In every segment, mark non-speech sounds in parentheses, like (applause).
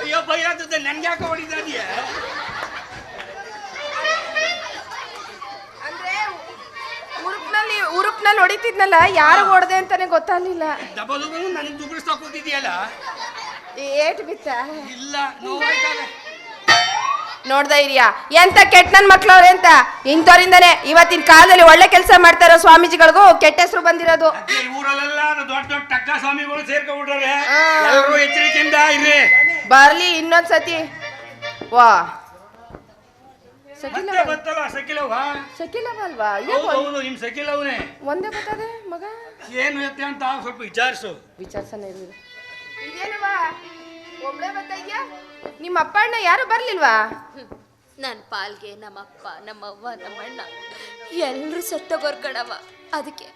ಅಯ್ಯೋ ಬೈರಾದದ್ದು ನನ್ಗೆ ಯಾಕೆ ಹೊಡಿತಾ ಇದೀಯ? ಅಂದ್ರೆ ಉರುಪ್ನಲ್ಲಿ ಉರುಪ್ನಲ್ಲಿ ಹೊಡಿತಿದ್ನಲ್ಲ ಯಾರು ಹೊಡೆದೆ ಅಂತಾನೆ ಗೊತ್ತಾಗ್ಲಿಲ್ಲ. ಡಬಲ್ ನನಗೆ ದುಬ್ಬಿಸ್ತಾ ಕೂತಿದ್ಯಲ್ಲ? ಏಟ್ ಬಿತ್ತ? ಇಲ್ಲ ನೋವಾಯ್ತದೆ ನೋಡ್ದ ಇರಿಯಾ ಎಂತ ಕೆಟ್ಟ ನನ್ ಮಕ್ಳವ್ರೆ ಅಂತ ಇಂಥವ್ರಿಂದನೆ ಇವತ್ತಿನ ಕಾಲದಲ್ಲಿ ಒಳ್ಳೆ ಕೆಲಸ ಮಾಡ್ತಾರೋ ಸ್ವಾಮೀಜಿಗಳಿಗೂ ಕೆಟ್ಟ ಹೆಸರು ಬಂದಿರೋದು. ಅದೇ ಈ ಊರಲ್ಲೆಲ್ಲ ದೊಡ್ಡ ದೊಡ್ಡ ಟಕ್ಕ ಸ್ವಾಮಿಗಳು ಸೇರ್ಕೊಂಡ್ಬಿಟ್ರೆ. ಎಲ್ಲರೂ ಎಚ್ಚರಿಕೆಯಿಂದ ಇರ್ರಿ. ಬರ್ಲಿ ಇನ್ನೊಂದ್ಸತಿ. ವಾ. ಮತ್ತೆ ಸಕಿಲವ ಬರ್ತಲ್ಲ ಸಕಿಲವ ಅಲ್ವಾ? ಹೌದು ಇದೇ ಹೌದು ನಿಮ್ ಸಕಿಲವನೇ ಒಂದೇ ಬರ್ತದೆ ಮಗ? ಏನು ಎತ್ತೆ ಅಂತ ಸ್ವಲ್ಪ ವಿಚಾರಿಸು. ವಿಚಾರ್ಸನ ಇರ್ಲಿಲ್ಲ ಇದೇನವಾ ಒಬ್ಳೆ ನಿಮ್ಮ ಅಪ್ಪ ಅಣ್ಣ ಯಾರು ಬರ್ಲಿಲ್ವಾ? ನನ್ನ ಪಾಲ್ಗೆ ನಮ್ಮಪ್ಪ ನಮ್ಮವ್ವ ನಮ್ಮಣ್ಣ ಎಲ್ಲರೂ ಸತ್ತೋಗೋರ್ ಕಣವ ಅದಕ್ಕೆ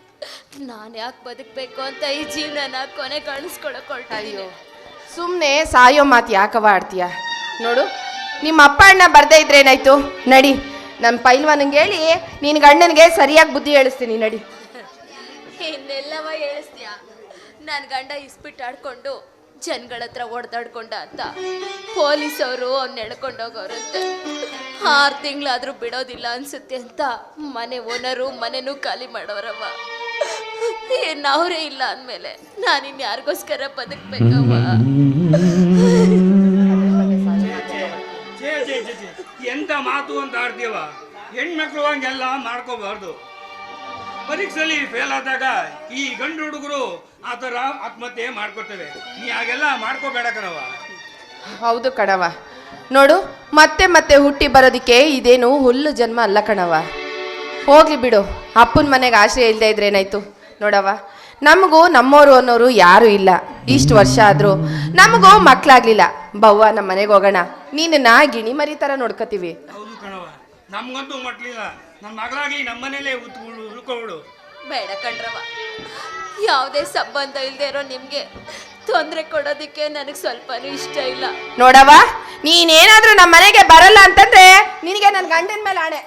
ನಾನು ಯಾಕೆ ಬದುಕಬೇಕು ಅಂತ ಈ ಜೀವನನ ಕೊನೆ ಕಾಣಿಸ್ಕೊಳಕ್ ಅಯ್ಯೋ ಸುಮ್ಮನೆ ಸಾಯೋ ಮಾತು ಯಾಕವ ಆಡ್ತೀಯ? ನೋಡು ನಿಮ್ಮ ಅಪ್ಪ ಅಣ್ಣ ಬರ್ದೇ ಇದ್ರೆ ಏನಾಯ್ತು ನಡಿ ನನ್ನ ಪೈಲ್ವಾನಂಗೆ ಹೇಳಿ ನಿನ್ನ ಗಂಡನಿಗೆ ಸರಿಯಾಗಿ ಬುದ್ಧಿ ಹೇಳಿಸ್ತೀನಿ ನಡಿ. ಇನ್ನೆಲ್ಲವ ಹೇಳಿಸ್ತೀಯ? ನನ್ನ ಗಂಡ ಇಸ್ಬಿಟ್ಟು ಆಡ್ಕೊಂಡು ಜನಗಳ ಹತ್ರ ಓಡ್ದಾಡ್ಕೊಂಡ ಅಂತ ಪೊಲೀಸವರು ಅವ್ನ ಎಳ್ಕೊಂಡೋಗೋರಂತೆ ಆರು ತಿಂಗಳಾದ್ರೂ ಬಿಡೋದಿಲ್ಲ ಅನ್ಸುತ್ತೆ ಅಂತ ಮನೆ ಓನರು ಮನೆನೂ ಖಾಲಿ ಮಾಡೋರವ್ವ. ಏನ್ ಅವರೇ ಇಲ್ಲ ಅಂದಮೇಲೆ ನಾನಿನ್ ಯಾರಿಗೋಸ್ಕರ ಬದುಕ್ಬೇಕವ್ವ. ಎಂತ ಮಾತು ಅಂತ ಆಡ್ತೀವ ಹೆಣ್ಮಕ್ಳು ಹಂಗೆಲ್ಲ ಮಾಡ್ಕೋಬಾರ್ದು. ಪರೀಕ್ಷೆಯಲ್ಲಿ ಫೇಲ್ ಆದಾಗ ಈ ಗಂಡು ಹುಡುಗರು ಆ ಥರ ಆತ್ಮಹತ್ಯೆ ಮಾಡ್ಕೊತೇವೆ. ನೀ ಹಾಗೆಲ್ಲ ಮಾಡ್ಕೋಬೇಡ ಕಣವ ಹೌದು ಕಣವ ನೋಡು ಮತ್ತೆ ಮತ್ತೆ ಹುಟ್ಟಿ ಬರೋದಕ್ಕೆ ಇದೇನು ಹುಲ್ಲು ಜನ್ಮ ಅಲ್ಲ ಕಣವ ಹೋಗ್ಲಿ ಬಿಡು ಅಪ್ಪನ ಮನೆಗೆ ಆಶ್ರಯ ಇಲ್ಲದೆ ಇದ್ರೆ ಏನಾಯ್ತು? ನೋಡವ ನಮಗೂ ನಮ್ಮೋರು ಅನ್ನೋರು ಯಾರೂ ಇಲ್ಲ. ಇಷ್ಟು ವರ್ಷ ಆದರೂ ನಮಗೂ ಮಕ್ಕಳಾಗ್ಲಿಲ್ಲ ಬವ್ವ ನಮ್ಮ ಮನೆಗೆ ಹೋಗೋಣ. ನೀನನ್ನ ಗಿಣಿ ಮರಿ ಥರ ನೋಡ್ಕೋತೀವಿ. ಹೌದು ಕಣವ ನಮ್ಗಂತೂ ಮಟ್ಲಿಲ್ಲ ನಮ್ಮ ಮಗಳಾಗಿ ಮನೇಲೇ ಉಳ್ಕೊಬಿಡು ಬೇಡ ಕಣ್ರವ ಯಾವುದೇ ಸಂಬಂಧ ಇಲ್ಲದೆ ಇರೋ ನಿಮಗೆ ತೊಂದರೆ ಕೊಡೋದಕ್ಕೆ ನನಗೆ ಸ್ವಲ್ಪನೂ ಇಷ್ಟ ಇಲ್ಲ. ನೋಡವ ನೀನೇನಾದ್ರೂ ನಮ್ಮ ಮನೆಗೆ ಬರಲ್ಲ ಅಂತಂದ್ರೆ ನಿನಗೆ ನನ್ನ ಗಂಡನ ಮೇಲೆ ಆಣೆ.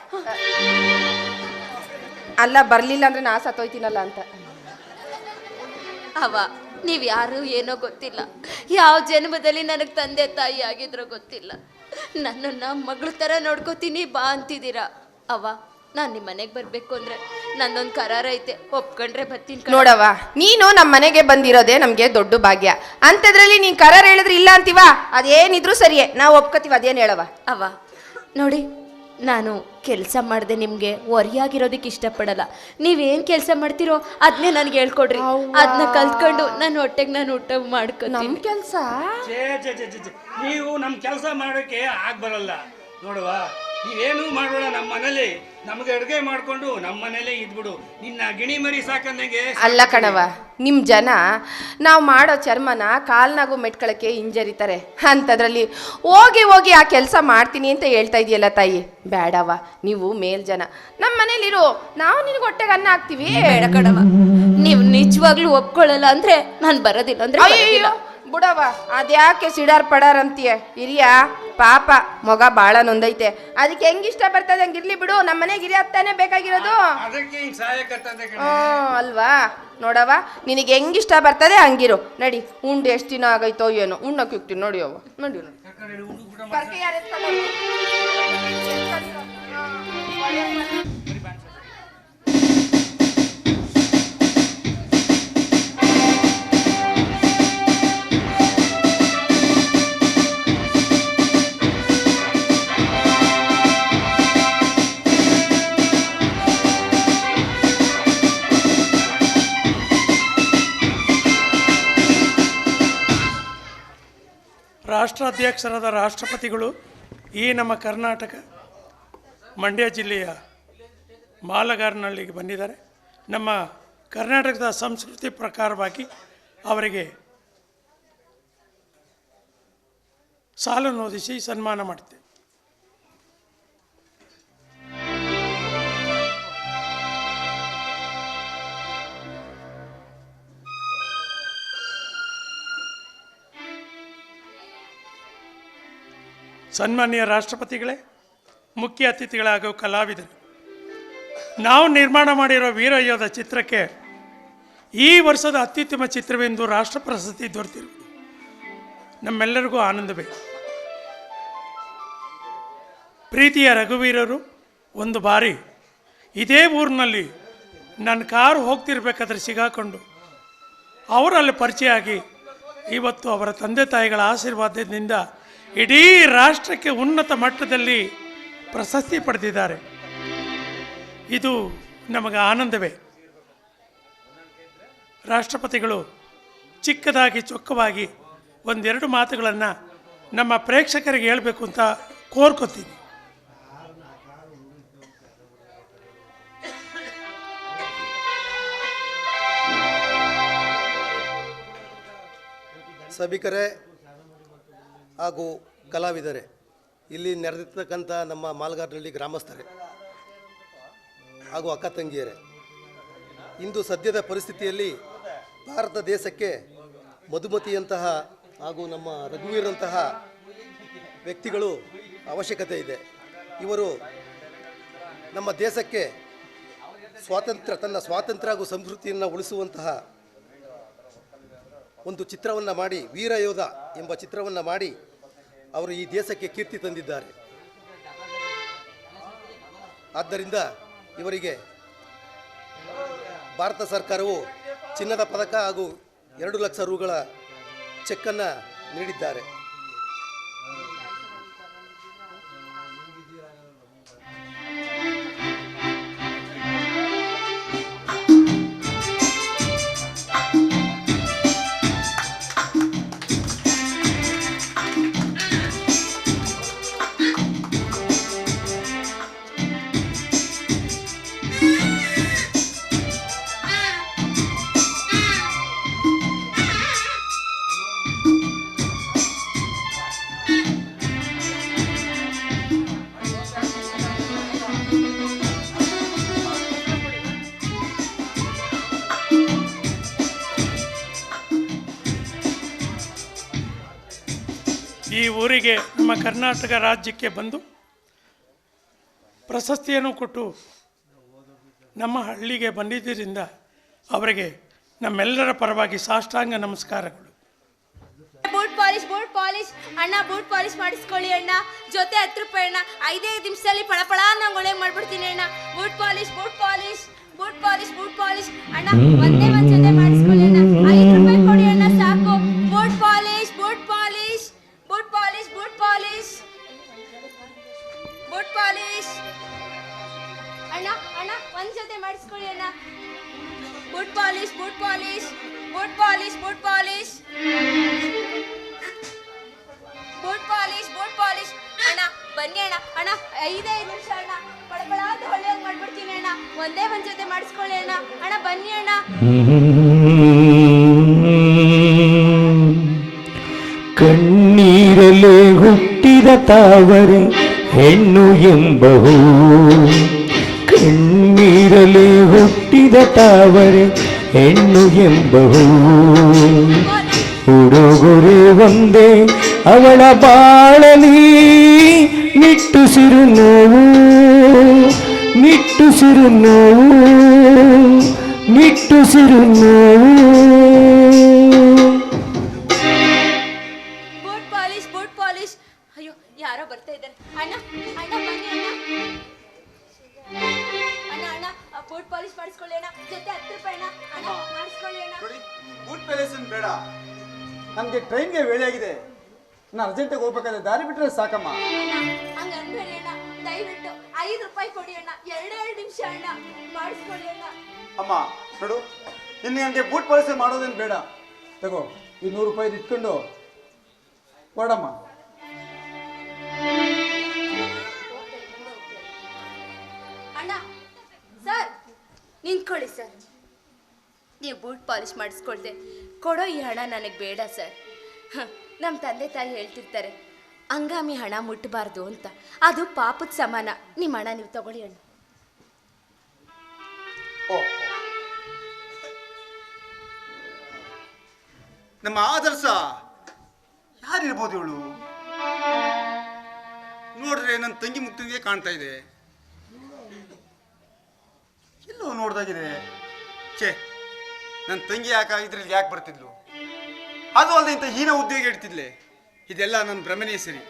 ಅಲ್ಲ ಬರ್ಲಿಲ್ಲ ಅಂದ್ರೆ ನಾ ಸತ್ತೋಯ್ತೀನಲ್ಲ ಅಂತ. ಅವ ನೀವು ಯಾರು ಏನೋ ಗೊತ್ತಿಲ್ಲ. ಯಾವ ಜನ್ಮದಲ್ಲಿ ನನಗೆ ತಂದೆ ತಾಯಿ ಆಗಿದ್ರೋ ಗೊತ್ತಿಲ್ಲ. ನನ್ನನ್ನು ಮಗಳ ಥರ ನೋಡ್ಕೋತೀನಿ ಬಾ ಅಂತಿದ್ದೀರಾ. ಅವ ನಾನು ನಿಮ್ಮ ಮನೆಗೆ ಬರಬೇಕು ಅಂದ್ರೆ ನನ್ನೊಂದು ಕರಾರ ಐತೆ ಒಪ್ಕೊಂಡ್ರೆ ಬರ್ತೀನಿ ನೋಡವ್ವ ನೋಡವ ನೀನು ನಮ್ಮ ಮನೆಗೆ ಬಂದಿರೋದೇ ನಮಗೆ ದೊಡ್ಡ ಭಾಗ್ಯ. ಅಂಥದ್ರಲ್ಲಿ ನೀನ್ ಕರಾರ ಹೇಳಿದ್ರೆ ಇಲ್ಲ ಅಂತೀವ? ಅದೇನಿದ್ರು ಸರಿಯೇ ನಾವು ಒಪ್ಕೋತೀವಿ ಅದೇನು ಹೇಳವ ಅವ ನೋಡಿ ನಾನು ಕೆಲಸ ಮಾಡದೆ ನಿಮಗೆ ಒರಿಯಾಗಿರೋದಕ್ಕೆ ಇಷ್ಟಪಡಲ್ಲ. ನೀವೇನು ಕೆಲಸ ಮಾಡ್ತೀರೋ ಅದನ್ನೇ ನನಗೆ ಹೇಳ್ಕೊಡ್ರಿ. ಅದನ್ನ ಕಲ್ತ್ಕೊಂಡು ನನ್ನ ಹೊಟ್ಟೆಗೆ ನಾನು ಊಟ ಮಾಡ್ಕೊತೀನಿ. ನಿಮ್ಮ ಕೆಲಸ. ನೀವು ನಮ್ಮ ಕೆಲಸ ಮಾಡೋಕ್ಕೆ ಆಗ ಬರಲ್ಲ ನೋಡುವ. ನೀವೇನು ಮಾಡೋಣ ನಮ್ಮ ಮನೇಲಿ ನಮಗೆ ಅಡುಗೆ ಮಾಡಿಕೊಂಡು ನಮ್ಮ ಮನೇಲೇ ಇದ್ಬಿಡು. ನಿನ್ನ ಗಿಣಿ ಮರಿ ಸಾಕಂದಂಗೆ ಅಲ್ಲ ಕಣವ ನಿಮ್ ಜನ ನಾವು ಮಾಡೋ ಚರ್ಮನ ಕಾಲ್ನಾಗೂ ಮೆಟ್ಕೊಳಕ್ಕೆ ಹಿಂಜರಿತಾರೆ. ಅಂಥದ್ರಲ್ಲಿ ಹೋಗಿ ಹೋಗಿ ಆ ಕೆಲಸ ಮಾಡ್ತೀನಿ ಅಂತ ಹೇಳ್ತಾ ಇದೆಯಲ್ಲ ತಾಯಿ. ಬೇಡವ ನೀವು ಮೇಲ್ ಜನ. ನಮ್ಮ ಮನೇಲಿರು ನಾವು ನಿನಗೆ ಹೊಟ್ಟೆಗೆ ಅನ್ನ ಹಾಕ್ತೀವಿ. ಬೇಡ ಕಣವ ನೀವು ನಿಜವಾಗ್ಲೂ ಒಪ್ಕೊಳ್ಳಲ್ಲ ಅಂದ್ರೆ ನಾನು ಬರೋದಿಲ್ಲ ಅಂದ್ರೆ ಅಯ್ಯೋ ಬುಡವ ಅದ್ಯಾಕೆ ಸಿಡಾರ್ ಪಡಾರ್ ಅಂತೀಯ? ಹಿರಿಯ ಪಾಪ ಮೊಗ ಬಾಳ ನೊಂದೈತೆ. ಅದಕ್ಕೆ ಹೆಂಗ್ ಇಷ್ಟ ಬರ್ತದೆ ಹಂಗಿರ್ಲಿ ಬಿಡು ನಮ್ಮ ಮನೆಗೆ ಹಿರಿಯ ತಾನೇ ಬೇಕಾಗಿರೋದು. ಹ್ಮ್, ಅಲ್ವಾ? ನೋಡವ ನಿನಗೆ ಹೆಂಗ್ ಇಷ್ಟ ಬರ್ತದೆ ಹಂಗಿರು. ನಡಿ ಉಂಡು ಎಷ್ಟು ದಿನ ಆಗೈತೋ ಏನೋ. ಉಣ್ಣಕ್ಕೆ ಹೋಗ್ತೀನಿ ನೋಡಿ ಅವ ನೋಡಿ ನೋಡಿ. ರಾಷ್ಟ್ರಾಧ್ಯಕ್ಷರಾದ ರಾಷ್ಟ್ರಪತಿಗಳು ಈ ನಮ್ಮ ಕರ್ನಾಟಕ ಮಂಡ್ಯ ಜಿಲ್ಲೆಯ ಮಾಲಗಾರನಹಳ್ಳಿಗೆ ಬಂದಿದ್ದಾರೆ. ನಮ್ಮ ಕರ್ನಾಟಕದ ಸಂಸ್ಕೃತಿ ಪ್ರಕಾರವಾಗಿ ಅವರಿಗೆ ಸಾಲನ್ನು ಓದಿಸಿ ಸನ್ಮಾನ ಮಾಡ್ತೇವೆ. ಸನ್ಮಾನ್ಯ ರಾಷ್ಟ್ರಪತಿಗಳೇ, ಮುಖ್ಯ ಅತಿಥಿಗಳಾಗೋ ಕಲಾವಿದರು. ನಾವು ನಿರ್ಮಾಣ ಮಾಡಿರೋ ವೀರಯೋಧ ಚಿತ್ರಕ್ಕೆ ಈ ವರ್ಷದ ಅತ್ಯುತ್ತಮ ಚಿತ್ರವೆಂದು ರಾಷ್ಟ್ರ ಪ್ರಶಸ್ತಿ ದೊರೆತಿರುವುದು ನಮ್ಮೆಲ್ಲರಿಗೂ ಆನಂದವೇ ಪ್ರೀತಿಯ ರಘುವೀರರು, ಒಂದು ಬಾರಿ ಇದೇ ಊರಿನಲ್ಲಿ ನನ್ನ ಕಾರು ಹೋಗ್ತಿರ್ಬೇಕಾದ್ರೆ ಸಿಗಾಕೊಂಡು ಅವರಲ್ಲಿ ಪರಿಚಯ ಆಗಿ ಇವತ್ತು ಅವರ ತಂದೆ ತಾಯಿಗಳ ಆಶೀರ್ವಾದದಿಂದ ಇಡೀ ರಾಷ್ಟ್ರಕ್ಕೆ ಉನ್ನತ ಮಟ್ಟದಲ್ಲಿ ಪ್ರಶಸ್ತಿ ಪಡೆದಿದ್ದಾರೆ. ಇದು ನಮಗೆ ಆನಂದವೇ. ರಾಷ್ಟ್ರಪತಿಗಳು ಚಿಕ್ಕದಾಗಿ ಚೊಕ್ಕವಾಗಿ ಒಂದೆರಡು ಮಾತುಗಳನ್ನು ನಮ್ಮ ಪ್ರೇಕ್ಷಕರಿಗೆ ಹೇಳಬೇಕು ಅಂತ ಕೋರ್ಕೋತೀನಿ. ಸಭಿಕರೇ ಹಾಗೂ ಕಲಾವಿದರೇ. ಇಲ್ಲಿ ನೆರೆದಿರ್ತಕ್ಕಂಥ ನಮ್ಮ ಮಾಲ್ಗಾರ್ನಹಳ್ಳಿ ಗ್ರಾಮಸ್ಥರೇ ಹಾಗೂ ಅಕ್ಕ ತಂಗಿಯರೇ. ಇಂದು ಸದ್ಯದ ಪರಿಸ್ಥಿತಿಯಲ್ಲಿ ಭಾರತ ದೇಶಕ್ಕೆ ಮಧುಮತಿಯಂತಹ ಹಾಗೂ ನಮ್ಮ ರಘುವೀರಂತಹ ವ್ಯಕ್ತಿಗಳು ಅವಶ್ಯಕತೆ ಇದೆ. ಇವರು ನಮ್ಮ ದೇಶಕ್ಕೆ ಸ್ವಾತಂತ್ರ್ಯ, ತನ್ನ ಸ್ವಾತಂತ್ರ್ಯ ಹಾಗೂ ಸಂಸ್ಕೃತಿಯನ್ನು ಉಳಿಸುವಂತಹ ಒಂದು ಚಿತ್ರವನ್ನು ಮಾಡಿ, ವೀರಯೋಧ ಎಂಬ ಚಿತ್ರವನ್ನು ಮಾಡಿ ಅವರು ಈ ದೇಶಕ್ಕೆ ಕೀರ್ತಿ ತಂದಿದ್ದಾರೆ. ಆದ್ದರಿಂದ ಇವರಿಗೆ ಭಾರತ ಸರ್ಕಾರವು ಚಿನ್ನದ ಪದಕ ಹಾಗೂ ಎರಡು ಲಕ್ಷ ರೂಗಳ ಚೆಕ್ಕನ್ನು ನೀಡಿದ್ದಾರೆ. ನಮ್ಮ ಕರ್ನಾಟಕ ರಾಜ್ಯಕ್ಕೆ ಬಂದು ಪ್ರಶಸ್ತಿಯನ್ನು ಕೊಟ್ಟು ನಮ್ಮ ಹಳ್ಳಿಗೆ ಬಂದಿದ್ದರಿಂದ ಅವರಿಗೆ ನಮ್ಮೆಲ್ಲರ ಪರವಾಗಿ ಸಾಷ್ಟಾಂಗ ನಮಸ್ಕಾರಗಳು. ಬೂಟ್ ಪಾಲಿಶ್ ಬೂಟ್ ಪಾಲಿಶ್ ಅಣ್ಣ ಬೂಟ್ ಪಾಲಿಶ್ ಮಾಡಿಸ್ಕೊಳ್ಳಿ ಅಣ್ಣ. ಜೊತೆ ಹತ್ತು ರೂಪಾಯಿ ಅಣ್ಣ. ಐದೈದು ನಿಮಿಷದಲ್ಲಿ ಪಳಪಳ ಒಳಗೆ ಮಾಡ್ಬಿಡ್ತೀನಿ ಅಣ್ಣ. Boot polish boot polish boot polish boot polish ಅಣ್ಣ ಒಂದೇ ಅಣ್ಣ ಅಣ್ಣ, ಒಂದ್ ಜೊತೆ ಮಾಡಿಸ್ಕೊಳ್ಳಿ ಅಣ್ಣ. Boot polish boot polish boot polish boot polish boot polish boot polish ಅಣ್ಣ, ಬನ್ನಿ ಅಣ್ಣ ಅಣ್ಣ ಐದೈದು ನಿಮಿಷ ಅಣ್ಣ. ಪಡಪಡ ಅಂತ ಹೊಳ್ಳಿಯಾಗಿ ಮಾಡ್ಬಿಡ್ತೀನಿ ಅಣ್ಣ. ಒಂದೇ ಒಂದ್ ಜೊತೆ ಮಾಡಿಸ್ಕೊಳ್ಳಿ ಅಣ್ಣ. ಅಣ್ಣ, ಬನ್ನಿ ಅಣ್ಣ. ಕಣ್ಣೀರಲೆ ಹುಟ್ಟಿದ ತಾವರೆ ಹೆಣ್ಣು ಎಂಬಹು. ಕಣ್ಣೀರಲೆ ಹುಟ್ಟಿದ ತಾವರೆ ಹೆಣ್ಣು ಎಂಬಹು ಉಡುಗೊರೆ ಒಂದೇ, ಅವಳ ಬಾಳಲಿ ನಿಟ್ಟುಸಿರು ನೋವು. ನಿಟ್ಟುಸಿರು ನೋವು ನಿಟ್ಟುಸಿರು ನೋವು. ಬೂಟ್ ಪಾಲಿಶ್, ಬೂಟ್ ಅಯ್ಯೋ, ಯಾರೋ ಬರ್ತಾ ಇದ್ದಾರೆ. ಅಣ್ಣ ಅಣ್ಣ, ಬನ್ನಿ ಅಣ್ಣ. ಬೂಟ್ ಪಾಲಿಶ್ ಮಾಡಿಸ್ಕೊಳ್ಳಿ ಅಣ್ಣ ಜೊತೆ ಹತ್ತು ರೂಪಾಯಿ ಅಣ್ಣ ಅಣ್ಣ ಮಾಡಿಸ್ಕೊಳ್ಳಿ ಅಣ್ಣ ನೋಡಿ ಬೂಟ್ ಪ್ಯಾಲೇಸ್ ಬೇಡ. ನಮಗೆ ಟ್ರೈನ್ಗೆ ವೇಳೆ ಆಗಿದೆ. ನಾನು ಅರ್ಜೆಂಟಾಗಿ ಹೋಗ್ಬೇಕಾದ್ರೆ ದಾರಿ ಬಿಟ್ಟರೆ ಸಾಕಮ್ಮ. ಹಂಗ ಅನ್ಬೇಡಿ ಅಣ್ಣ. ದಯವಿಟ್ಟು ಐದು ರೂಪಾಯಿ ಕೊಡಿ ಅಣ್ಣ. ಎರಡೆರಡು ನಿಮಿಷ ಅಣ್ಣ. ಮಾಡಿಸ್ಕೊಳ್ಳಿ ಅಣ್ಣ ಅಮ್ಮ ನೋಡು ನನಗೆ ಬೂಟ್ ಪ್ಯಾಲೇಸ್ ಮಾಡೋದೇನು ಬೇಡ. ತಗೋ ಈ ನೂರು ರೂಪಾಯಿ ಇಟ್ಕೊಂಡು ಹೊರಡಮ್ಮ. ಅಣ್ಣ ಸರ್ ನಿಂತ್ಕೊಳ್ಳಿ, ಸರ್. ನೀವು ಬೂಟ್ ಪಾಲಿಶ್ ಮಾಡಿಸ್ಕೊಳ್ದೆ. ಕೊಡೋ ಈ ಹಣ ನನಗೆ ಬೇಡ, ಸರ್. ನಮ್ಮ ತಂದೆ ತಾಯಿ ಹೇಳ್ತಿರ್ತಾರೆ, ಅಂಗಾಮಿ ಹಣ ಮುಟ್ಟಬಾರ್ದು ಅಂತ. ಅದು ಪಾಪದ ಸಮಾನ. ನಿಮ್ಮ ಹಣ ನೀವು ತಗೊಳ್ಳಿ ಅಣ್ಣ. ನಮ್ಮ ಆದರ್ಶ ಯಾರಿರ್ಬೋದು ಇವಳು? ನೋಡ್ರೆ ನನ್ನ ತಂಗಿ ಮುಕ್ತಿಗೆ ಕಾಣ್ತಾ ಇದೆ. ಎಲ್ಲೋ ನೋಡ್ದಾಗಿದೆ. ಛೇ ನನ್ನ ತಂಗಿ ಯಾಕೆ ಇದ್ರಲ್ಲಿ ಯಾಕೆ ಬರ್ತಿದ್ಲು? ಅದು ಅಲ್ಲದೆ ಇಂಥ ಹೀನ ಉದ್ಯೋಗ ಇಡ್ತಿದ್ಲೆ. ಇದೆಲ್ಲ ನನ್ನ ಭ್ರಮನೇ ಸರಿ.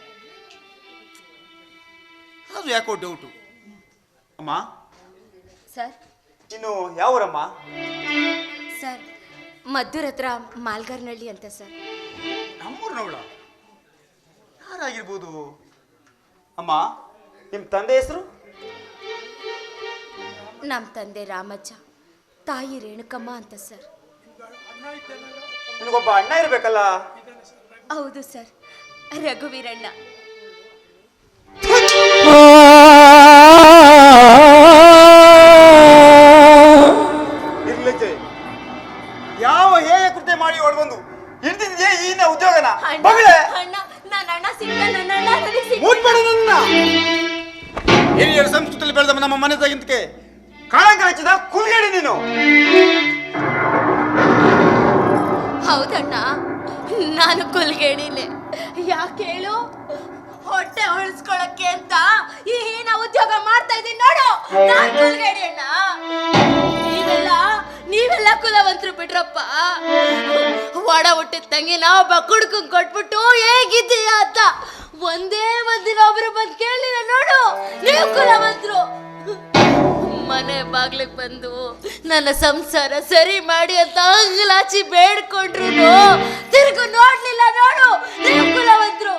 ಅದು ಯಾಕೋ ಡೌಟು ಅಮ್ಮ? ಸರ್? ಇನ್ನು ಯಾವೂರಮ್ಮ? ಸರ್ ಮದ್ದೂರ್ ಹತ್ರ ಮಾಲ್ಗಾರ್ನಳ್ಳಿ ಅಂತ ಸರ್. ನಮ್ಮೂರ್ನವಳ? ಯಾರಾಗಿರ್ಬೋದು? ಅಮ್ಮ ನಿಮ್ಮ ತಂದೆ ಹೆಸರು? ನಮ್ಮ ತಂದೆ ರಾಮಜ್ಜ ತಾಯಿ ರೇಣುಕಮ್ಮ ಅಂತ ಸರ್. ನಿನಗೊಬ್ಬ ಅಣ್ಣ ಇರಬೇಕಲ್ಲ? ಹೌದು ಸರ್ ರಘುವೀರಣ್ಣ. ಯಾವ ಹೇಯ ಕೃತ್ಯ ಮಾಡಿ ಹೊಡ್ಬಂದು ಹಿಡ್ದಿದ್ಯಾ ಈನ ಉದ್ಯೋಗನ? ಅಣ್ಣ ಮಗಳೇ ಅಣ್ಣ ನನ್ನ ಅಣ್ಣ ಸಿಕ್ಕ ನನ್ನ ಅಣ್ಣ ನನಗೆ ಸಿಕ್ಕ ಮುಟ್ಬೇಡ ನನ್ನ ಹಿರಿಯರ ಸಂಸ್ಕೃತಿಯಲ್ಲಿ ಬೆಳೆದ ನಮ್ಮ ಮನೆ ತಗಿಂತಕ್ಕೆ ಕಾಳಂಕ ಹಚ್ಚಿದ ನೀನು. ಹೌದಣ್ಣ, ನಾನು ಕುಲ್ಗೇಡಿಲೆ. ಯಾಕೆ ಹೇಳು? ಹೊಟ್ಟೆ ಉಳಿಸ್ಕೊಳಕ್ಕೆ ಅಂತ ಈ ಹೀನ ಉದ್ಯೋಗ ಮಾಡ್ತಾ ಇದ್ದೀನಿ ನೋಡು. ನಾನು ಕುಲ್ಗೇಡಿ ಅಣ್ಣ ನೀವೆಲ್ಲ ನೀವೆಲ್ಲ ಕುಲವಂತರು ಬಿಡ್ರಪ್ಪ ಒಡ ಹುಟ್ಟಿದ ತಂಗಿ ನಾವೊಬ್ಬ ಕುಡ್ಕೊಂಡ್ ಕೊಟ್ಬಿಟ್ಟು ಹೇಗಿದ್ದೀಯ ಅಂತ ಒಂದೇ ಒಂದಿನ ಒಬ್ರು ಬಂದು ಕೇಳಿಲ್ಲ ನೋಡು. ನೀವು ಕುಲವಂತರು. ಮನೆ ಬಾಗ್ಲಿಗೆ ಬಂದು ನನ್ನ ಸಂಸಾರ ಸರಿ ಮಾಡಿ ಅಂತ ಅಂಗಲಾಚಿ ಬೇಡ್ಕೊಂಡ್ರು ತಿರುಗು ನೋಡ್ಲಿಲ್ಲ ನೋಡು ಕುಲವಂತರು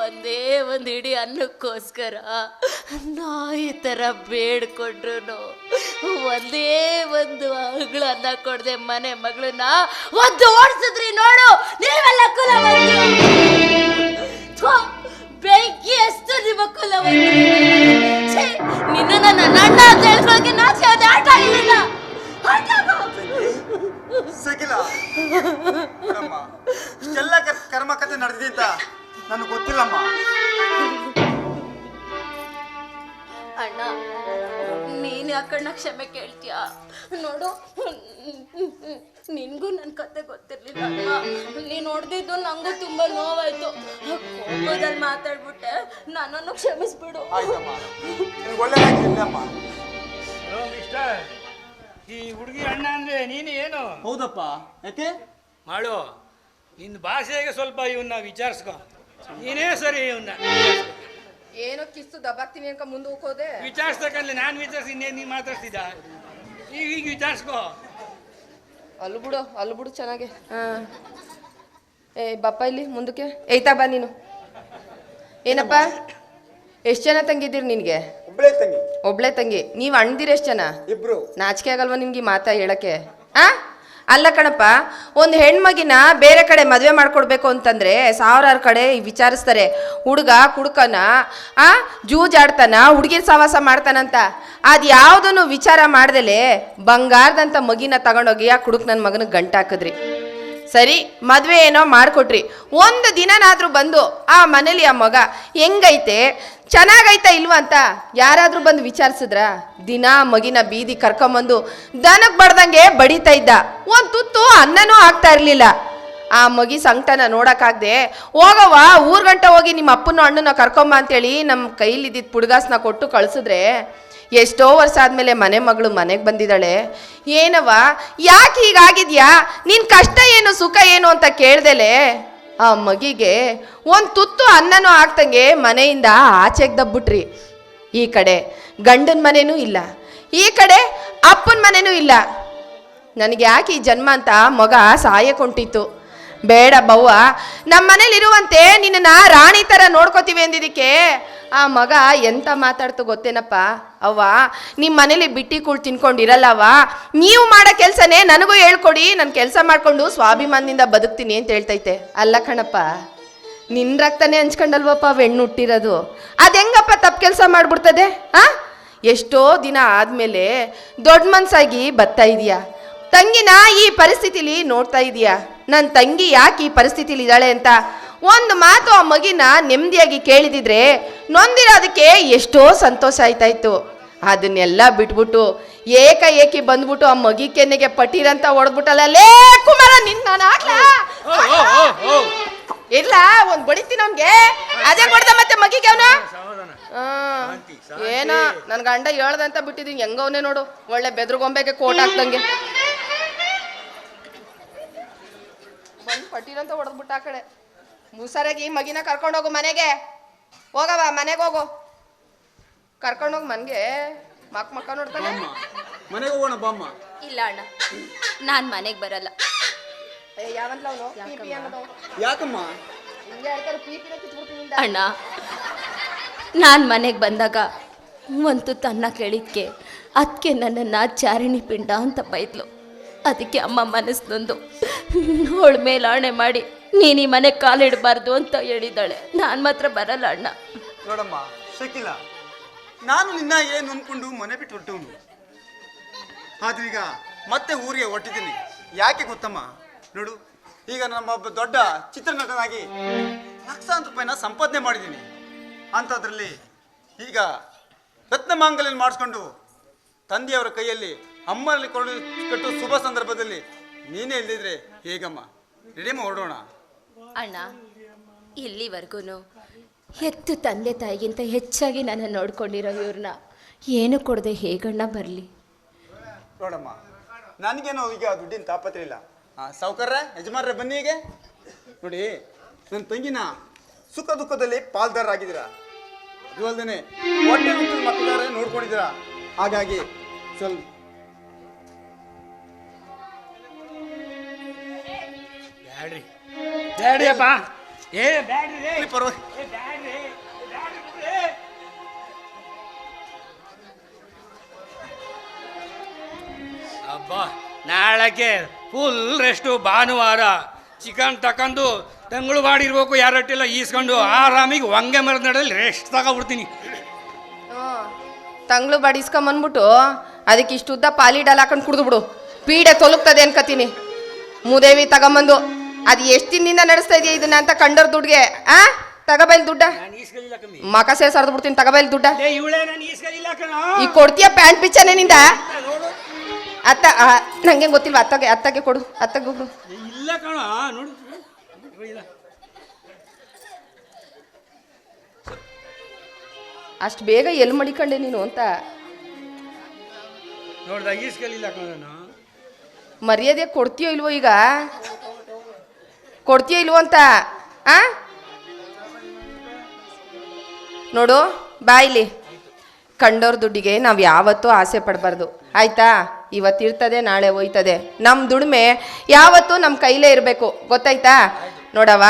ಒಂದೇ ಒಂದು ಇಡೀ ಅನ್ನಕ್ಕೋಸ್ಕರ ನಾಯಿ ಥರ ಬೇಡ್ಕೊಂಡ್ರು ಒಂದೇ ಒಂದು ಅಗಳ ಅನ್ನ ಕೊಡದೆ ಮನೆ ಮಗಳನ್ನ ಒಂದು ಓಡಿಸಿದ್ರಿ ನೋಡು, ನೀವೆಲ್ಲ ಕುಲವಂತರು. ಬೆಂಕಿ ಎಷ್ಟು ನಿಮ್ಮ ಕುಲವಂತರು ಛೇ, ನಿನ್ನನ್ನ ನನ್ನ ಅಣ್ಣ ಅಂತ ಹೇಳ್ಕೊಳಕ್ಕೆ ನಾಚೆ ಅದು ಆಟ. ಸಗಿಲ ನೋಡಮ್ಮ, ಕರ್- ಕರ್ಮ ಕತೆ ನಡೆದಿದ್ದ ನನಗೆ ಗೊತ್ತಿಲ್ಲಮ್ಮ. ಅಣ್ಣ ನೀನ್ ಯಾಕಣ್ಣ ಕ್ಷಮೆ ಕೇಳ್ತೀಯ? ನೋಡು ನಿನ್ಗೂ ನನ್ನ ಕತೆ ಗೊತ್ತಿರ್ಲಿಲ್ಲ ಅಣ್ಣ ನೀನ್ ನೋಡ್ದಿದ್ದು ನಂಗೂ ತುಂಬಾ ನೋವಾಯ್ತು. ಕೋಪದಲ್ಲಿ ಮಾತಾಡ್ಬಿಟ್ಟೆ ನನ್ನನ್ನು ಕ್ಷಮಿಸ್ಬಿಡು. ನಿನಗೆ ಈ ಹುಡುಗಿ ಅಣ್ಣ ಅಂದ್ರೆ ನೀನು ಏನು? ಹೌದಪ್ಪ. ಯಾಕೆ? ಮಾಡು ನಿನ್ನ ಭಾಷೆಗೆ ಸ್ವಲ್ಪ ಇವನ್ನ ವಿಚಾರಿಸ್ಕೊ. ನೀನೇ ಸರಿ ಇವನ್ನ ಏನೋ ಕಿಸ್ತು ದಬ್ಬಾಕ್ತೀನಿ ಅನ್ಕ ಮುಂದೆ ಹೋಗೋದೆ ವಿಚಾರಿಸ್ಬೇಕಲ್ಲ ನಾನು ವಿಚಾರಿಸಿ ಇನ್ನೇನು ನೀನು ಮಾತಾಡ್ತಿದ್ದ ಈಗ ಈಗ ವಿಚಾರಿಸ್ಕೊ. ಅಲ್ಲಿ ಬಿಡು ಅಲ್ಲಿ ಬಿಡು ಚೆನ್ನಾಗೆ. ಹಾಂ. ಏ ಬಪ್ಪ ಇಲ್ಲಿ ಮುಂದಕ್ಕೆ. ಏಯ್ತಾ ಬಾ ನೀನು. ಏನಪ್ಪ? ಎಷ್ಟು ಜನ ತಂಗಿದ್ದೀರಿ ನಿನಗೆ? ಒಬ್ಬಳೇ ತಂಗಿ. ಒಬ್ಳೆ ತಂಗಿ. ನೀವು ಅಣ್ದಿರ ಎಷ್ಟು ಜನ? ಇಬ್ರು. ನಾಚಿಕೆ ಆಗಲ್ವಾ ನಿಮ್ಗೆ ಈ ಮಾತಾ ಹೇಳಕ್ಕೆ? ಆ? ಅಲ್ಲ ಕಣಪ್ಪ, ಒಂದು ಹೆಣ್ಮಗಿನ ಬೇರೆ ಕಡೆ ಮದುವೆ ಮಾಡಿಕೊಡ್ಬೇಕು ಅಂತಂದ್ರೆ ಸಾವಿರಾರು ಕಡೆ ವಿಚಾರಿಸ್ತಾರೆ. ಹುಡುಗ ಕುಡ್ಕನ, ಆ, ಜೂಜಾಡ್ತಾನ ಹುಡುಗಿನ ಸವಾಸ ಮಾಡ್ತಾನಂತ. ಅದು ಯಾವುದನ್ನು ವಿಚಾರ ಮಾಡ್ದಲೆ ಬಂಗಾರದಂತ ಮಗಿನ ತಗೊಂಡೋಗಿ ಆ ಕುಡುಕ್ ನನ್ನ ಮಗನಿಗೆ ಗಂಟಾಕಿದ್ರಿ. ಸರಿ, ಮದುವೆ ಏನೋ ಮಾಡಿಕೊಟ್ರಿ. ಒಂದು ದಿನನಾದರೂ ಬಂದು ಆ ಮನೇಲಿ ಆ ಮಗ, ಹೆಂಗೈತೆ? ಚೆನ್ನಾಗೈತಾ ಇಲ್ವಾ ಅಂತ? ಯಾರಾದರೂ ಬಂದು ವಿಚಾರಿಸಿದ್ರ? ದಿನ ಮಗಿನ ಬೀದಿ ಕರ್ಕೊಂಬಂದು ದನಕ್ಕೆ ಬಡ್ದಂಗೆ ಬಡಿತಾ ಇದ್ದ. ಒಂದು ತುತ್ತು ಅನ್ನನೂ ಆಗ್ತಾ ಇರಲಿಲ್ಲ. ಆ ಮಗಿ ಸಂಕಟನ ನೋಡೋಕ್ಕಾಗದೆ, ಹೋಗವ್ವ, ಊರ್ಗಂಟ ಹೋಗಿ ನಿಮ್ಮ ಅಪ್ಪನ ಅಣ್ಣನ ಕರ್ಕೊಂಬ ಅಂತೇಳಿ ನಮ್ಮ ಕೈಲಿದ್ದಿದ್ದ ಪುಡ್ಗಾಸ್ನ ಕೊಟ್ಟು ಕಳಿಸಿದ್ರೆ ಎಷ್ಟೋ ವರ್ಷ ಆದಮೇಲೆ ಮನೆ ಮಗಳು ಮನೆಗೆ ಬಂದಿದ್ದಾಳೆ. ಏನವ ಯಾಕೆ ಹೀಗಾಗಿದ್ಯಾ? ನಿನ್ ಕಷ್ಟ ಏನು, ಸುಖ ಏನು ಅಂತ ಕೇಳ್ದೆಲೆ? ಆ ಮಗಿಗೆ ಒಂದು ತುತ್ತು ಅನ್ನನೂ ಆಗ್ತಂಗೆ ಮನೆಯಿಂದ ಆಚೆಗೆ ದಬ್ಬಿಟ್ರಿ. ಈ ಕಡೆ ಗಂಡನ ಮನೆನೂ ಇಲ್ಲ. ಈ ಕಡೆ ಅಪ್ಪನ ಮನೆನೂ ಇಲ್ಲ. ನನಗೆ ಯಾಕೆ ಈ ಜನ್ಮ ಅಂತ ಮಗ ಸಾಯಕ್ಕೊಂಟಿತ್ತು ಬೇಡ ಬವ್ವ. ನಮ್ಮ ಮನೇಲಿರುವಂತೆ ನಿನ್ನನ್ನ ರಾಣಿ ಥರ ನೋಡ್ಕೋತೀವಿ ಅಂದಿದ್ದಕ್ಕೆ. ಆ ಮಗ ಎಂತ ಮಾತಾಡ್ತು ಗೊತ್ತೇನಪ್ಪ? ಅವ್ವ ನಿಮ್ಮ ಮನೇಲಿ ಬಿಟ್ಟಿ ಕೂಳ್ ತಿನ್ಕೊಂಡಿರಲ್ಲವ್ವ. ನೀವು ಮಾಡೋ ಕೆಲಸನೇ ನನಗೂ ಹೇಳ್ಕೊಡಿ. ನಾನು ಕೆಲಸ ಮಾಡ್ಕೊಂಡು ಸ್ವಾಭಿಮಾನದಿಂದ ಬದುಕ್ತೀನಿ ಅಂತ ಹೇಳ್ತೈತೆ. ಅಲ್ಲ ಕಣಪ್ಪ ನಿನ್ನ ರಕ್ತನೇ ಹಂಚ್ಕೊಂಡಲ್ವಪ್ಪ ಹೆಣ್ಣು ಹುಟ್ಟಿರೋದು? ಅದು ಹೆಂಗಪ್ಪ ತಪ್ಪು ಕೆಲಸ ಮಾಡ್ಬಿಡ್ತದೆ? ಹಾಂ ಎಷ್ಟೋ ದಿನ ಆದಮೇಲೆ ದೊಡ್ಡ ಮನಸ್ಸಾಗಿ ಬರ್ತಾ ಇದೆಯಾ. ತಂಗಿನ ಈ ಪರಿಸ್ಥಿತಿಲಿ ನೋಡ್ತಾ ಇದೀಯಾ. ನನ್ನ ತಂಗಿ ಯಾಕೆ ಈ ಪರಿಸ್ಥಿತಿಲಿ ಇದ್ದಾಳೆ ಅಂತ ಒಂದು ಮಾತು ಆ ಮಗಿನ ನೆಮ್ಮದಿಯಾಗಿ ಕೇಳಿದಿದ್ರೆ ನೊಂದಿರೋದಕ್ಕೆ ಎಷ್ಟೋ ಸಂತೋಷ ಆಯ್ತಾ ಇತ್ತು ಅದನ್ನೆಲ್ಲ ಬಿಟ್ಬಿಟ್ಟು ಏಕ ಏಕಿ ಬಂದ್ಬಿಟ್ಟು ಆ ಮಗಿ ಕೆನ್ನೆಗೆ ಪಟೀರಂತ ಹೊಡೆದ್ಬಿಟ್ಟಲ್ಲ ಲೇ ಕುಮಾರ ನಿನ್ನ ನಾನು ಹಾಕ್ಲಾ ಇಲ್ಲ ಒಂದ್ ಬಡಿತೀನಿ ಅವ್ನ್ಗೆ ಅದೇ ಹೊಡೆದ ಮತ್ತೆ ಮಗಿಗೆ ಅವನು? ಏನೋ ಏನ ನನ್ ಗಂಡ ಹೇಳ್ದಂತ ಬಿಟ್ಟಿದೀನಿ. ಹೆಂಗವನೇ ನೋಡು ಒಳ್ಳೆ ಬೆದ್ರುಗೊಂಬೆಗೆ ಕೋಟ್ ಹಾಕ್ದಂಗೆ ಬಂದು ಪಟ್ಟಿರಂತ ಹೊಡೆದ್ಬಿಟ್ಟ ಆ ಕಡೆ. ಮುಸರಾಗಿ ಮಗಿನ ಕರ್ಕೊಂಡೋಗು ಮನೆಗೆ. ಹೋಗವ ಮನೆಗೆ ಹೋಗು. ಕರ್ಕೊಂಡೋಗಿ ಮನೆಗೆ. ಮಕ್ ಮಕ್ಕ ನೋಡ್ತಾನೆ. ಮನೆಗೆ ಹೋಗೋಣ ಬಾಮ್ಮ. ಇಲ್ಲ ಅಣ್ಣ ನಾನು ಮನೆಗೆ ಬರಲ್ಲ. ಯಾವಂತ ಯಾಕಮ್ಮ? ಅಣ್ಣ ನಾನು ಮನೆಗೆ ಬಂದಾಗ ಒಂದು ತನ್ನ ಕೇಳಿದ್ಕೆ ಅದಕ್ಕೆ ನನ್ನನ್ನ ಚಾರಣಿ ಪಿಂಡ ಅಂತ ಬೈದ್ಲು. ಅದಕ್ಕೆ ಅಮ್ಮ ಮನಸ್ಸು (laughs) ಅವಳ ಮೇಲೆ ಆಣೆ ಮಾಡಿ, ನೀನು ಈ ಮನೆ ಕಾಲಿಡಬಾರ್ದು ಅಂತ ಹೇಳಿದ್ದಾಳೆ. ನಾನು ಮಾತ್ರ ಬರಲ್ಲ ಅಣ್ಣ. ನೋಡಮ್ಮ, ಶಕಿಲ, ನಾನು ನಿನ್ನ ಏನು ಅಂದ್ಕೊಂಡು ಮನೆ ಬಿಟ್ಟು ಹೊರಟವನು? ಆದ್ರೀಗ ಮತ್ತೆ ಊರಿಗೆ ಹೊರಟಿದ್ದೀನಿ. ಯಾಕೆ ಗೊತ್ತಮ್ಮ? ನೋಡು, ಈಗ ನಮ್ಮ ಒಬ್ಬ ದೊಡ್ಡ ಚಿತ್ರನಟನಾಗಿ ಲಕ್ಷಾಂತರ ರೂಪಾಯಿನ ಸಂಪಾದನೆ ಮಾಡಿದ್ದೀನಿ. ಅಂಥದ್ರಲ್ಲಿ ಈಗ ರತ್ನ ಮಾಂಗಲ್ಯ ಮಾಡಿಸ್ಕೊಂಡು ತಂದೆಯವರ ಕೈಯಲ್ಲಿ ಅಮ್ಮನಲ್ಲಿ ಕೊಂಡು ಕಟ್ಟೋ ಶುಭ ಸಂದರ್ಭದಲ್ಲಿ ನೀನೇ ಇಲ್ಲಿದ್ರೆ ಹೇಗಮ್ಮ? ರೆಡಿಯಮ್ಮ ಹೊರಡೋಣ? ಅಣ್ಣ ಇಲ್ಲಿವರೆಗೂ ಎತ್ತು ತಂದೆ ತಾಯಿಗಿಂತ ಹೆಚ್ಚಾಗಿ ನನ್ನ ನೋಡ್ಕೊಂಡಿರೋ ಇವ್ರನ್ನ ಏನು ಕೊಡದೆ ಹೇಗಣ್ಣ ಬರಲಿ? ನೋಡಮ್ಮ ನನಗೇನು ಈಗ ದುಡ್ಡಿನ ತಾಪತ್ರ ಇಲ್ಲ. ಸಾಹುಕಾರ ಸಾವುಕಾರ್ರೆ ಯಜಮಾನ್ರೆ ಬನ್ನಿ ಹೀಗೆ. ನೋಡಿ ನನ್ನ ತಂಗಿನ ಸುಖ ದುಃಖದಲ್ಲಿ ಪಾಲ್ದಾರರಾಗಿದ್ದೀರಾ? ಅದು ಅಲ್ಲದೆ ಹೊಟ್ಟೆ ಮಕ್ಕಳಾರೆ ನೋಡ್ಕೊಂಡಿದ್ದೀರಾ? ಹಾಗಾಗಿ ಸ್ವಲ್ಪ ಬ್ಯಾಡ್ರಿ ಬ್ಯಾಡ್ರಿ ಅಪ್ಪ. ಏ ಬ್ಯಾಡ್ರಿ ರೇ. ಪರವಾಗಿ. ಏ ಬ್ಯಾಡ್ರಿ ಬ್ಯಾಡ್ರಿ ಬಿಡ್ರಿ. ಅಬ್ಬಾ ನಾಳೆಗೆ ಫುಲ್ ರೆಸ್ಟು ಭಾನುವಾರ. ಚಿಕನ್ ತಕೊಂಡು ತಂಗಳು ಮಾಡಿರ್ಬೇಕು ಯಾರಟ್ಟಿಲ್ಲ ಈಸ್ಕೊಂಡು. ಆರಾಮಿಗೆ ಒಂಗೆ ಮರದ ನಡಲ್ಲಿ ರೆಸ್ಟ್ ತಗೊಬಿಡ್ತೀನಿ ತಂಗ್ಳು ಬಡಿಸ್ಕೊಂಬಂದ್ಬಿಟ್ಟು ಅದಕ್ಕೆ ಇಷ್ಟು ಉದ್ದ ಪಾಲಿ ಡಲ್ ಹಾಕೊಂಡು ಕುಡಿದ್ಬಿಡು ಪೀಡೆ ತೊಲಗ್ತದೆ ಅನ್ಕತೀನಿ ಮುದೇವಿ ತಗೊಂಬಂದು. ಅದು ಎಷ್ಟು ದಿನದಿಂದ ನಡೆಸ್ತಾ ಇದೆಯಾ ಇದನ್ನ ಅಂತ ಕಂಡೋರ್ ದುಡ್ಗೆ? ಆ? ತಗಬೈಲ್ ದುಡ್ಡ? ಮಕ ಸೇರ್ ಸರ್ದು ಬಿಡ್ತೀನಿ ತಗಬೈಲ್ ದುಡ್ಡ. ಈ ಕೊಡ್ತೀಯ ಪ್ಯಾಂಟ್ ಪಿಚ್ಚನೆ ನಿಂದ ಅತ್ತ ನಂಗೆ ಗೊತ್ತಿಲ್ಲ ಅತ್ತಗೆ ಅತ್ತಗೆ ಕೊಡು ಅತ್ತಗೆ ಕೊಡು. ಇಲ್ಲ ಕಣ ನೋಡು. ಅಷ್ಟು ಬೇಗ ಎಲ್ಲಿ ಮಡಿಕೊಂಡೆ ನೀನು ಅಂತ. ನೋಡ್ದ ಈಸ್ಕಲಿಲ್ಲ ಕಣ ನಾನು. ಮರ್ಯಾದೆ ಕೊಡ್ತೀಯೋ ಇಲ್ವೋ ಈಗ? ಕೊಡ್ತೀಯೋ ಇಲ್ವಂತ ಆ? ನೋಡು ಬಾಯ್ಲಿ ಕಂಡೋರ್ ದುಡ್ಡಿಗೆ ನಾವು ಯಾವತ್ತೂ ಆಸೆ ಪಡಬಾರ್ದು. ಆಯ್ತಾ? ಇವತ್ತಿರ್ತದೆ ನಾಳೆ ಹೋಯ್ತದೆ ನಮ್ಮ ದುಡಿಮೆ ಯಾವತ್ತೂ ನಮ್ಮ ಕೈಲೇ ಇರಬೇಕು. ಗೊತ್ತಾಯ್ತಾ? ನೋಡವ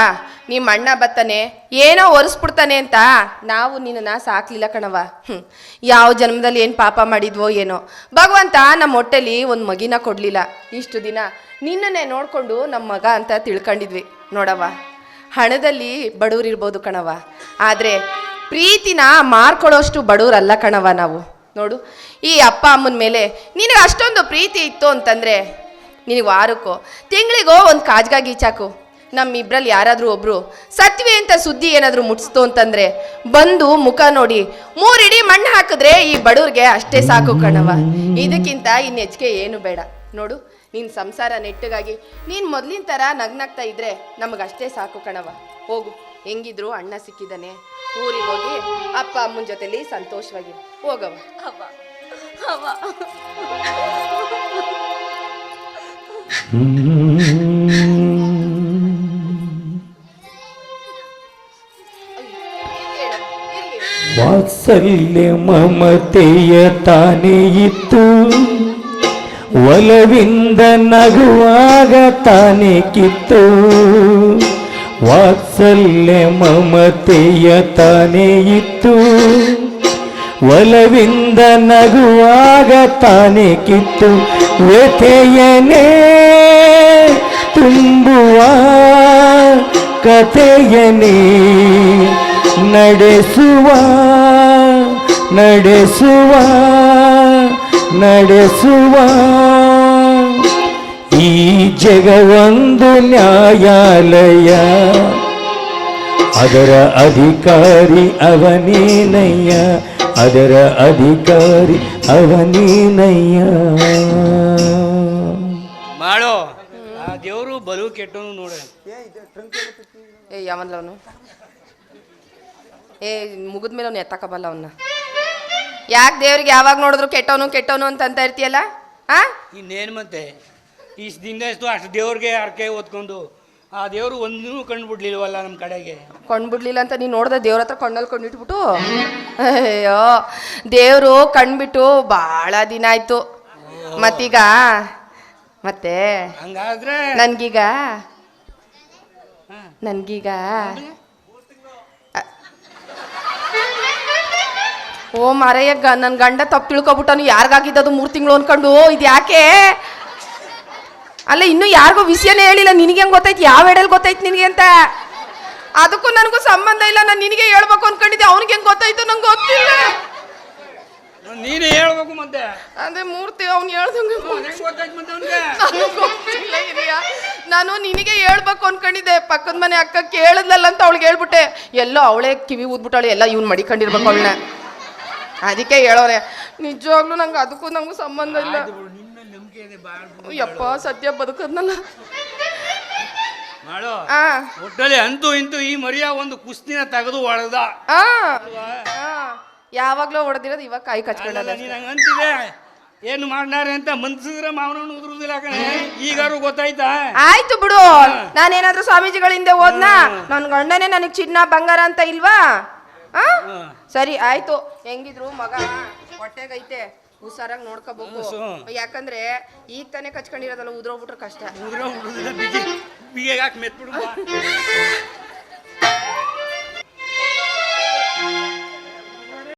ನಿಮ್ಮ ಅಣ್ಣ ಬತ್ತಾನೆ, ಏನೋ ಒರೆಸ್ಬಿಡ್ತಾನೆ ಅಂತ ನಾವು ನಿನ್ನನ್ನು ಸಾಕ್ಲಿಲ್ಲ ಕಣವ ಯಾವ ಜನ್ಮದಲ್ಲಿ ಏನು ಪಾಪ ಮಾಡಿದ್ವೋ ಏನೋ. ಭಗವಂತ ನಮ್ಮ ಹೊಟ್ಟೆಲಿ ಒಂದು ಮಗಿನ ಕೊಡಲಿಲ್ಲ. ಇಷ್ಟು ದಿನ ನಿನ್ನನ್ನೇ ನೋಡಿಕೊಂಡು ನಮ್ಮ ಮಗ ಅಂತ ತಿಳ್ಕೊಂಡಿದ್ವಿ. ನೋಡವ್ವ. ಹಣದಲ್ಲಿ ಬಡವರಿರ್ಬೋದು ಕಣವ ಆದರೆ ಪ್ರೀತಿನ ಮಾರ್ಕೊಳ್ಳೋಷ್ಟು ಬಡವರಲ್ಲ ಕಣವ ನಾವು. ನೋಡು, ಈ ಅಪ್ಪ ಅಮ್ಮನ ಮೇಲೆ ನಿನಗೆ ಅಷ್ಟೊಂದು ಪ್ರೀತಿ ಇತ್ತು ಅಂತಂದರೆ, ನಿನಗೆ ವಾರಕ್ಕೋ, ತಿಂಗಳಿಗೋ ಒಂದು ಕಾಜ್ಗಾಗಿ ಗೀಚಾಕು ನಮ್ಮಿಬ್ರಲ್ಲಿ ಯಾರಾದರೂ ಒಬ್ರು ಸತ್ವಿ ಅಂತ ಸುದ್ದಿ ಏನಾದರೂ ಮುಟ್ಸ್ತು ಅಂತಂದ್ರೆ ಬಂದು ಮುಖ ನೋಡಿ ಮೂರಿಡಿ ಮಣ್ಣು ಹಾಕಿದ್ರೆ ಈ ಬಡವ್ರಿಗೆ ಅಷ್ಟೇ ಸಾಕು ಕಣವ ಇದಕ್ಕಿಂತ ಇನ್ನು ಹೆಚ್ಚಿಗೆ ಏನು ಬೇಡ. ನೋಡು ನಿನ್ನ ಸಂಸಾರ ನೆಟ್ಟಗಾಗಿ ನೀನು ಮೊದಲಿನ ಥರ ನಗ್ನಾಗ್ತಾ ಇದ್ರೆ ನಮಗಷ್ಟೇ ಸಾಕು ಕಣವ ಹೋಗು ಹೆಂಗಿದ್ರು ಅಣ್ಣ ಸಿಕ್ಕಿದ್ದಾನೆ. ಊರಿಗೆ ಹೋಗಿ ಅಪ್ಪ ಅಮ್ಮನ ಜೊತೆಲಿ ಸಂತೋಷವಾಗಿ ಹೋಗವ ಅವ ವಾತ್ಸಲ್ಯ ಮಮತೆಯ ತಾನೇ ಇತ್ತು. ಒಲವಿಂದ ನಗುವಾಗ ತಾನೇ ಕಿತ್ತು. ವಾತ್ಸಲ್ಯ ಮಮತೆಯ ತಾನೇ ಇತ್ತು. ಒಲವಿಂದ ನಗುವಾಗ ತಾನೇ ಕಿತ್ತು. ವ್ಯಥೆಯನೇ ತುಂಬುವ ಕಥೆಯನೇ ನಡೆಸುವ ನಡೆಸುವ ನಡೆಸುವ. ಈ ಜಗವೊಂದು ನ್ಯಾಯಾಲಯ ಅದರ ಅಧಿಕಾರಿ ಅವನೇನಯ್ಯ ಅದರ ಅಧಿಕಾರಿ ಅವನೇನಯ್ಯ. ಮಾಡೋ ಆ ದೇವರು ಬಲು ಕೆಟ್ಟನು ನೋಡ. ಏ ಯಾವನ್ಲ ಅವನು? ಏ ಮುಗಿದ್ಮೇಲೆ ಅವ್ನು ಎತ್ತಕಬಲ್ಲ ಅವನ್ನ ಯಾಕೆ ದೇವ್ರಿಗೆ ಯಾವಾಗ ನೋಡಿದ್ರು ಕೆಟ್ಟವನು ಕೆಟ್ಟವನು ಅಂತ ಅಂತ ಇರ್ತೀಯಲ್ಲ? ಹಾ ಇನ್ನೇನು ಮತ್ತೆ? ಇಷ್ಟು ದಿನ ಎಷ್ಟು ಅಷ್ಟು ದೇವ್ರಿಗೆ ಹರಕೆ ಓದ್ಕೊಂಡು ಆ ದೇವ್ರು ಒಂದೂ ಕಂಡುಬಿಡ್ಲಿಲ್ವಲ್ಲ ನಮ್ಮ ಕಡೆಗೆ? ಕೊಂಡ್ಬಿಡ್ಲಿಲ್ಲ ಅಂತ ನೀನು ನೋಡ್ದೆ ದೇವ್ರ ಹತ್ರ ಕಣ್ಣಲ್ಲಿ ಕೊಂಡಿಟ್ಬಿಟ್ಟು ಅಯ್ಯೋ ದೇವರು ಕಣ್ಬಿಟ್ಟು ಭಾಳ ದಿನ ಆಯ್ತು. ಮತ್ತೀಗ? ಮತ್ತೆ? ಹಂಗಾದ್ರೆ? ನನ್ಗೀಗ? ನನ್ಗೀಗ? ಓ ಮಾರಯ್ಯ ಗ ನನ್ನ ಗಂಡ ತಪ್ಪು ತಿಳ್ಕೊಬಿಟ್ಟನು ಯಾರಿಗಾಗಿದ್ದದು ಮೂರು ತಿಂಗಳು ಅನ್ಕೊಂಡು? ಇದು ಯಾಕೆ? ಅಲ್ಲ ಇನ್ನು ಯಾರಿಗೂ ವಿಷಯನೇ ಹೇಳಿಲ್ಲ ನಿನಗೆ ಹೆಂಗ್ ಗೊತ್ತಾಯ್ತು ಯಾವ ಎಡೆಯಲ್ಲಿ ಗೊತ್ತಾಯ್ತು ನಿನಗೆ ಅಂತ? ಅದಕ್ಕೂ ನನಗೂ ಸಂಬಂಧ ಇಲ್ಲ ನಾನು ನಿನಗೆ ಹೇಳ್ಬೇಕು ಅನ್ಕೊಂಡಿದ್ದೆ ಅವ್ನಿಗೆ ಹೆಂಗ್ ಗೊತ್ತಾಯ್ತು ನಂಗೆ ಗೊತ್ತಿಲ್ಲ. ನೀನೇ ಹೇಳ್ಬೇಕು ಮತ್ತೆ. ಅಂದ್ರೆ ಮೂರ್ತಿ ಅವ್ನು ಹೇಳ್ದಂಗೆ ಗೊತ್ತಿಲ್ಲ. ನಾನು ನಿನಗೆ ಹೇಳ್ಬೇಕು ಅನ್ಕೊಂಡಿದ್ದೆ ಪಕ್ಕದ ಮನೆ ಅಕ್ಕ ಕೇಳಿದ್ಲಲ್ಲ ಅಂತ ಅವಳಿಗೆ ಹೇಳ್ಬಿಟ್ಟೆ. ಎಲ್ಲೋ ಅವಳೇ ಕಿವಿ ಊದ್ಬಿಟ್ಟಾಳೆ ಎಲ್ಲ ಇವ್ನು ಮಡಿಕೊಂಡಿರ್ಬೇಕು ಅವಳನ್ನ. ಅದಕ್ಕೆ ಹೇಳೋರೆ ನಿಜವಾಗ್ಲೂ ನಂಗೆ ಅದಕ್ಕೂ ನಂಗೂ ಸಂಬಂಧ ಇಲ್ಲ. ಯಪ್ಪ ಸದ್ಯ ಬದುಕದ್ನಲ್ಲ. ಆ. ಒಟ್ಟಲ್ಲಿ ಅಂತೂ ಇಂತೂ ಈ ಮರಿಯ ಒಂದು ಕುಸ್ತಿನ ತೆಗೆದು ಒಳದ ಆ. ಆ. ಯಾವಾಗ್ಲೂ ಹೊಡೆದಿರೋದು ಇವಾಗ ಕಾಯಿ ಕಚ್ಕೊಳ್ಳೋದು ನೀನ್ ಹಂಗ ಅಂತಿದೆ ಏನು ಮಾಡ್ನಾರೆ ಅಂತ ಮನ್ಸಿದ್ರೆ ಮಾವನನ್ನು ಉದುರುದಿಲ್ಲ ಕಣೆ. ಈಗಾರು ಗೊತ್ತಾಯ್ತಾ? ಆಯ್ತು ಬಿಡು. ನಾನೇನಾದ್ರೂ ಸ್ವಾಮೀಜಿಗಳ ಹಿಂದೆ ಹೋದ್ನಾ? ನನ್ ಗಂಡನೇ ನನಗ್ ಚಿನ್ನ ಬಂಗಾರ ಅಂತ ಇಲ್ವಾ? ಆ? ಸರಿ ಆಯ್ತು. ಹೆಂಗಿದ್ರು ಮಗ? ಹೊಟ್ಟೆಗೈತೆ. ಹುಷಾರಾಗಿ ನೋಡ್ಕೋಬೇಕು. ಯಾಕಂದ್ರೆ ಈಗ ತಾನೇ ಕಚ್ಕೊಂಡಿರೋದಲ್ಲ ಉದ್ರೋಗ್ಬಿಟ್ರೆ ಕಷ್ಟ. (laughs)